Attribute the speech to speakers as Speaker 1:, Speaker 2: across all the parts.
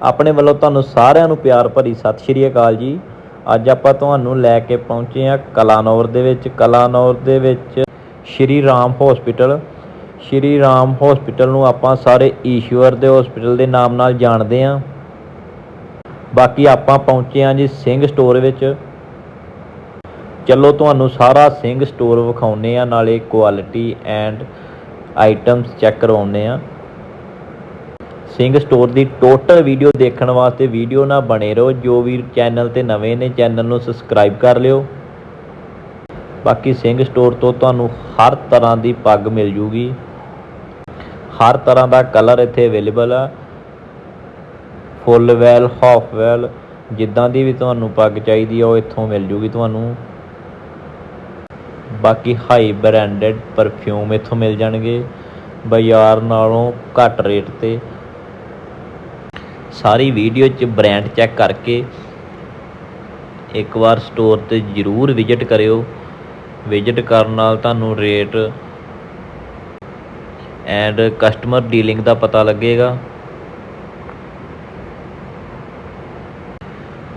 Speaker 1: ਆਪਣੇ ਵੱਲੋਂ ਤੁਹਾਨੂੰ ਸਾਰਿਆਂ ਨੂੰ ਪਿਆਰ ਭਰੀ ਸਤਿ ਸ਼੍ਰੀ ਅਕਾਲ ਜੀ। ਅੱਜ ਆਪਾਂ ਤੁਹਾਨੂੰ ਲੈ ਕੇ ਪਹੁੰਚੇ ਹਾਂ ਕਲਾਨੌਰ ਦੇ ਵਿੱਚ। ਕਲਾਨੌਰ ਦੇ ਵਿੱਚ ਸ਼੍ਰੀ ਰਾਮ ਹਸਪੀਟਲ ਸ਼੍ਰੀ ਰਾਮ ਹਸਪੀਟਲ ਨੂੰ ਆਪਾਂ ਸਾਰੇ ਈਸ਼ਵਰ ਦੇ ਹਸਪੀਟਲ ਦੇ ਨਾਮ ਨਾਲ ਜਾਣਦੇ ਹਾਂ। ਬਾਕੀ ਆਪਾਂ ਪਹੁੰਚੇ ਹਾਂ ਜੀ ਸਿੰਘ ਸਟੋਰ ਵਿੱਚ। ਚਲੋ ਤੁਹਾਨੂੰ ਸਾਰਾ ਸਿੰਘ ਸਟੋਰ ਵਿਖਾਉਨੇ ਆ ਨਾਲੇ ਕੁਆਲਿਟੀ ਐਂਡ ਆਈਟਮਸ ਚੈੱਕ ਕਰਵਾਉਨੇ ਆ ਸਿੰਘ ਸਟੋਰ ਦੀ ਟੋਟਲ ਵੀਡੀਓ ਦੇਖਣ ਵਾਸਤੇ ਵੀਡੀਓ ਨਾਲ ਬਣੇ ਰਹੋ, ਜੋ ਵੀ ਚੈਨਲ ਤੇ ਨਵੇਂ ਨੇ ਚੈਨਲ ਨੂੰ ਸਬਸਕ੍ਰਾਈਬ ਕਰ ਲਿਓ। ਬਾਕੀ ਸਿੰਘ ਸਟੋਰ ਤੋਂ ਤੁਹਾਨੂੰ ਹਰ ਤਰ੍ਹਾਂ ਦੀ ਪੱਗ ਮਿਲ ਜੂਗੀ। ਹਰ ਤਰ੍ਹਾਂ ਦਾ ਕਲਰ ਇੱਥੇ ਅਵੇਲੇਬਲ ਆ। ਫੁੱਲ ਵੈਲ ਹਾਫ ਵੈਲ ਜਿੱਦਾਂ ਦੀ ਵੀ ਤੁਹਾਨੂੰ ਪੱਗ ਚਾਹੀਦੀ ਆ, ਉਹ ਇੱਥੋਂ ਮਿਲ ਜੂਗੀ ਤੁਹਾਨੂੰ। ਬਾਕੀ ਹਾਈ ਬ੍ਰਾਂਡਡ ਪਰਫਿਊਮ ਇੱਥੋਂ ਮਿਲ ਜਾਣਗੇ। ਬਾਜ਼ਾਰ ਨਾਲੋਂ ਘੱਟ ਰੇਟ ਤੇ। ਸਾਰੀ ਵੀਡੀਓ 'ਚ ਬ੍ਰਾਂਡ ਚੈੱਕ ਕਰਕੇ ਇੱਕ ਵਾਰ ਸਟੋਰ ਤੇ ਜ਼ਰੂਰ ਵਿਜ਼ਿਟ ਕਰਿਓ। ਵਿਜ਼ਿਟ ਕਰਨ ਨਾਲ ਤੁਹਾਨੂੰ ਰੇਟ ਐਂਡ ਕਸਟਮਰ ਡੀਲਿੰਗ ਦਾ ਪਤਾ ਲੱਗੇਗਾ।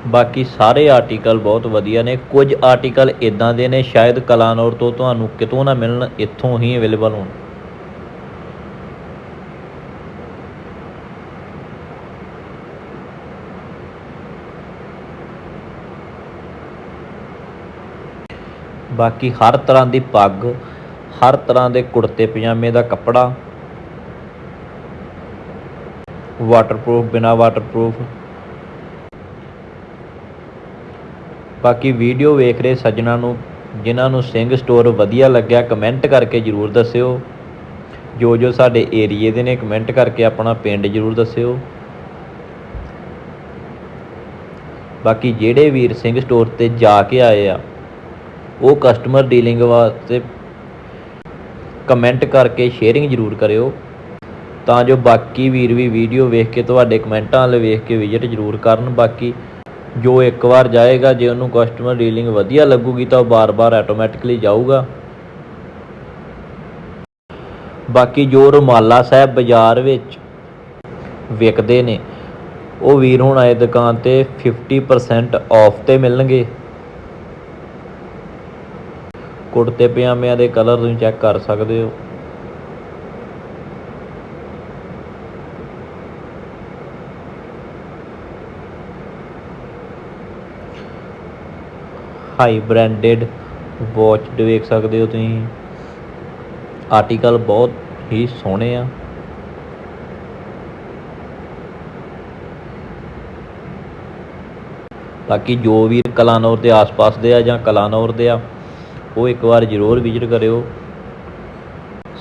Speaker 1: ਬਾਕੀ ਸਾਰੇ ਆਰਟੀਕਲ ਬਹੁਤ ਵਧੀਆ ਨੇ। ਕੁਝ ਆਰਟੀਕਲ ਇਦਾਂ ਦੇ ਨੇ, ਸ਼ਾਇਦ ਕਲਾਨੌਰ ਤੋਂ ਤੁਹਾਨੂੰ ਕਿਤੋਂ ਨਾ ਮਿਲਣ, ਇੱਥੋਂ ਹੀ ਅਵੇਲੇਬਲ ਹੋਣ। ਬਾਕੀ ਹਰ ਤਰ੍ਹਾਂ ਦੀ ਪੱਗ, ਹਰ ਤਰ੍ਹਾਂ ਦੇ ਕੁੜਤੇ, ਪਜਾਮੇ ਦਾ ਕੱਪੜਾ। ਵਾਟਰਪ੍ਰੂਫ ਬਿਨਾ ਵਾਟਰਪ੍ਰੂਫ ਬਾਕੀ ਵੀਡੀਓ ਵੇਖ ਰਹੇ ਸੱਜਣਾ ਨੂੰ, ਜਿਨ੍ਹਾਂ ਨੂੰ ਸਿੰਘ ਸਟੋਰ ਵਧੀਆ ਲੱਗਿਆ ਕਮੈਂਟ ਕਰਕੇ ਜਰੂਰ ਦੱਸਿਓ। ਜੋ ਜੋ ਸਾਡੇ ਏਰੀਏ ਦੇ ਨੇ ਕਮੈਂਟ ਕਰਕੇ ਆਪਣਾ ਪਿੰਡ ਜਰੂਰ ਦੱਸਿਓ। ਬਾਕੀ ਜਿਹੜੇ ਵੀਰ ਸਿੰਘ ਸਟੋਰ ਤੇ ਜਾ ਕੇ ਆਏ ਆ ਉਹ ਕਸਟਮਰ ਡੀਲਿੰਗ ਵਾਸਤੇ ਕਮੈਂਟ ਕਰਕੇ ਸ਼ੇਅਰਿੰਗ ਜਰੂਰ ਕਰਿਓ। ਤਾਂ ਜੋ ਬਾਕੀ ਵੀਰ ਵੀ ਵੀਡੀਓ ਵੇਖ ਕੇ ਤੁਹਾਡੇ ਕਮੈਂਟਾਂ ਵਾਲੇ ਵੇਖ ਕੇ ਵਿਜ਼ਿਟ ਜਰੂਰ ਕਰਨ। ਬਾਕੀ ਜੋ ਇੱਕ ਵਾਰ ਜਾਏਗਾ, ਜੇ ਉਹਨੂੰ ਕਸਟਮਰ ਡੀਲਿੰਗ ਵਧੀਆ ਲੱਗੂਗੀ ਤਾਂ ਉਹ ਬਾਰ-ਬਾਰ ਆਟੋਮੈਟਿਕਲੀ ਜਾਊਗਾ। ਬਾਕੀ ਜੋ ਰੁਮਾਲਾ ਸਾਹਿਬ ਬਾਜ਼ਾਰ ਵਿੱਚ ਵਿਕਦੇ ਨੇ, ਉਹ ਵੀਰ ਹੁਣ ਆਏ ਦੁਕਾਨ ਤੇ 50% ਆਫ ਤੇ ਮਿਲਣਗੇ। ਕੁੜਤੇ ਪਜਾਮਿਆਂ ਦੇ ਕਲਰ ਤੁਸੀਂ ਚੈੱਕ ਕਰ ਸਕਦੇ ਹੋ। ਹਾਈ ਬ੍ਰਾਂਡਡ ਵਾਚ ਦੇਖ ਸਕਦੇ ਹੋ ਤੁਸੀਂ। ਆਰਟੀਕਲ ਬਹੁਤ ਹੀ ਸੋਹਣੇ ਆ। ਤਾਂ ਕਿ ਜੋ ਵੀ ਕਲਾਨੌਰ ਦੇ ਆਸ-ਪਾਸ ਦੇ ਆ ਜਾਂ ਕਲਾਨੌਰ ਦੇ ਆ ਉਹ ਇੱਕ ਵਾਰ ਜ਼ਰੂਰ ਵਿਜ਼ਿਟ ਕਰਿਓ।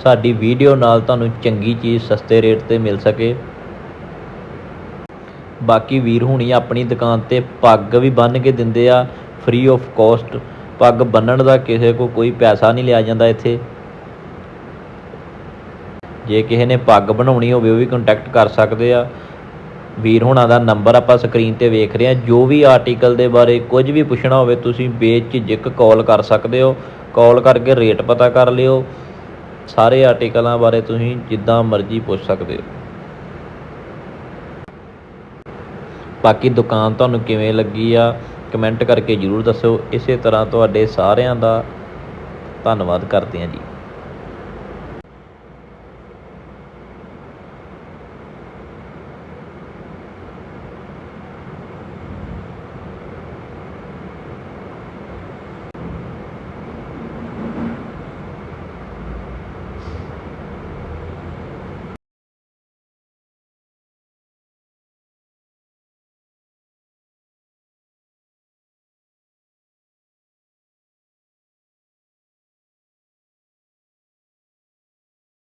Speaker 1: ਸਾਡੀ ਵੀਡੀਓ ਨਾਲ ਤੁਹਾਨੂੰ ਚੰਗੀ ਚੀਜ਼ ਸਸਤੇ ਰੇਟ ਤੇ ਮਿਲ ਸਕੇ। ਬਾਕੀ ਵੀਰ ਹੁਣੀ ਆਪਣੀ ਦੁਕਾਨ ਤੇ ਪੱਗ ਵੀ ਬੰਨ ਕੇ ਦਿੰਦੇ ਆ ਫ੍ਰੀ ਆਫ ਕਾਸਟ ਪੱਗ ਬੰਨਣ ਦਾ ਕਿਸੇ ਕੋ ਕੋਈ ਪੈਸਾ ਨਹੀਂ ਲਿਆ ਜਾਂਦਾ ਇੱਥੇ। ਜੇ ਕਿਸੇ ਨੇ ਪੱਗ ਬਣਾਉਣੀ ਹੋਵੇ, ਉਹ ਵੀ ਕੰਟੈਕਟ ਕਰ ਸਕਦੇ ਆ। ਵੀਰ ਹੁਣਾਂ ਦਾ ਨੰਬਰ ਆਪਾਂ ਸਕਰੀਨ ਤੇ ਵੇਖ ਰਹੇ ਹਾਂ। ਜੋ ਵੀ ਆਰਟੀਕਲ ਦੇ ਬਾਰੇ ਕੁਝ ਵੀ ਪੁੱਛਣਾ ਹੋਵੇ, ਤੁਸੀਂ ਬੇਝਿਜਕ ਕਾਲ ਕਰ ਸਕਦੇ ਹੋ। ਕਾਲ ਕਰਕੇ ਰੇਟ ਪਤਾ ਕਰ ਲਿਓ। ਸਾਰੇ ਆਰਟੀਕਲਾਂ ਬਾਰੇ ਤੁਸੀਂ ਜਿੱਦਾਂ ਮਰਜ਼ੀ ਪੁੱਛ ਸਕਦੇ ਹੋ। ਬਾਕੀ ਦੁਕਾਨ ਤੁਹਾਨੂੰ ਕਿਵੇਂ ਲੱਗੀ ਆ ਕਮੈਂਟ ਕਰਕੇ ਜਰੂਰ ਦੱਸਿਓ ਇਸੇ ਤਰ੍ਹਾਂ ਤੁਹਾਡੇ ਸਾਰਿਆਂ ਦਾ ਧੰਨਵਾਦ ਕਰਦੇ ਹਾਂ ਜੀ।